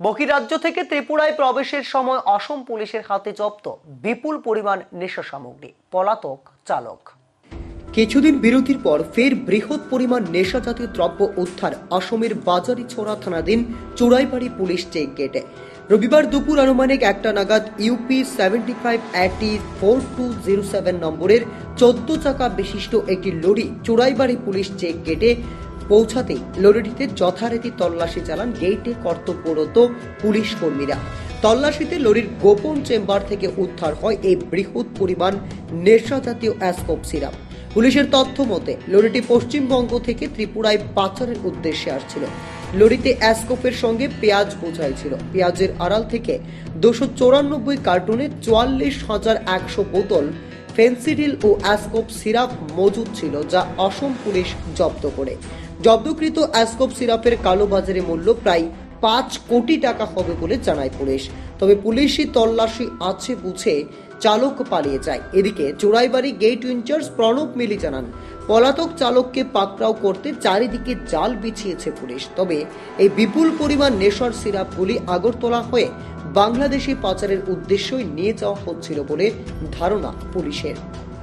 বহিরাজ্য থেকে ত্রিপুরায় প্রবেশের সময় অসম পুলিশের হাতে জব্দ বিপুল পরিমাণ নেশা সামগ্রী। পলাতক চালক। কিছুদিন বিরতির পর ফের বৃহৎ পরিমাণ নেশা জাতীয় দ্রব্য উদ্ধার অসমের বাজারি ছোড়া থানাধীন চোরাইবাড়ি পুলিশ চেক গেটে। রবিবার দুপুর আনুমানিক একটা নাগাদ UP seventy five AT four two zero seven নম্বরের চোদ্দ চাকা বিশিষ্ট একটি লরি চোরাইবাড়ি পুলিশ চেক গেটে পৌঁছাতেই লরিটিতে যথারীতি তল্লাশি চালান গেইটে কর্তব্যরত পুলিশ কর্মীরা। তল্লাশিতে লরির গোপন চেম্বার থেকে উদ্ধার হয় এই বৃহৎ পরিমাণ নেশা জাতীয় অ্যাসকোপ সিরাপ। পুলিশের তথ্য মতে, লরিটি পশ্চিমবঙ্গ থেকে ত্রিপুরায় পাচারের উদ্দেশ্যে আসছিল। লরিতে অ্যাসকোপের সঙ্গে পেঁয়াজ বোঝাই ছিল। পেঁয়াজের আড়াল থেকে দুশো চৌরানব্বই কার্টুনে চুয়াল্লিশ হাজার একশো বোতল ফেন্সিডিল ও অ্যাসকোপ সিরাপ মজুদ ছিল, যা অসম পুলিশ জব্দ করে। জব্দকৃত অ্যাসকোপ সিরাপের কালোবাজারে মূল্য প্রায় পাঁচ কোটি টাকা হবে বলে জানায় পুলিশ। তবে পুলিশি তল্লাশি আছে বুঝে চালক পালিয়ে যায়। এদিকে Choraibari gate in charge Pranab Mili জানান, পলাতক চালককে পাকড়াও করতে চারিদিকে জাল বিছিয়েছে পুলিশ। তবে এই বিপুল পরিমাণ নেশার সিরাপগুলি আগরতলা হয়ে বাংলাদেশি পাচারের উদ্দেশ্যই নিয়ে যাওয়া হচ্ছিল বলে ধারণা পুলিশের।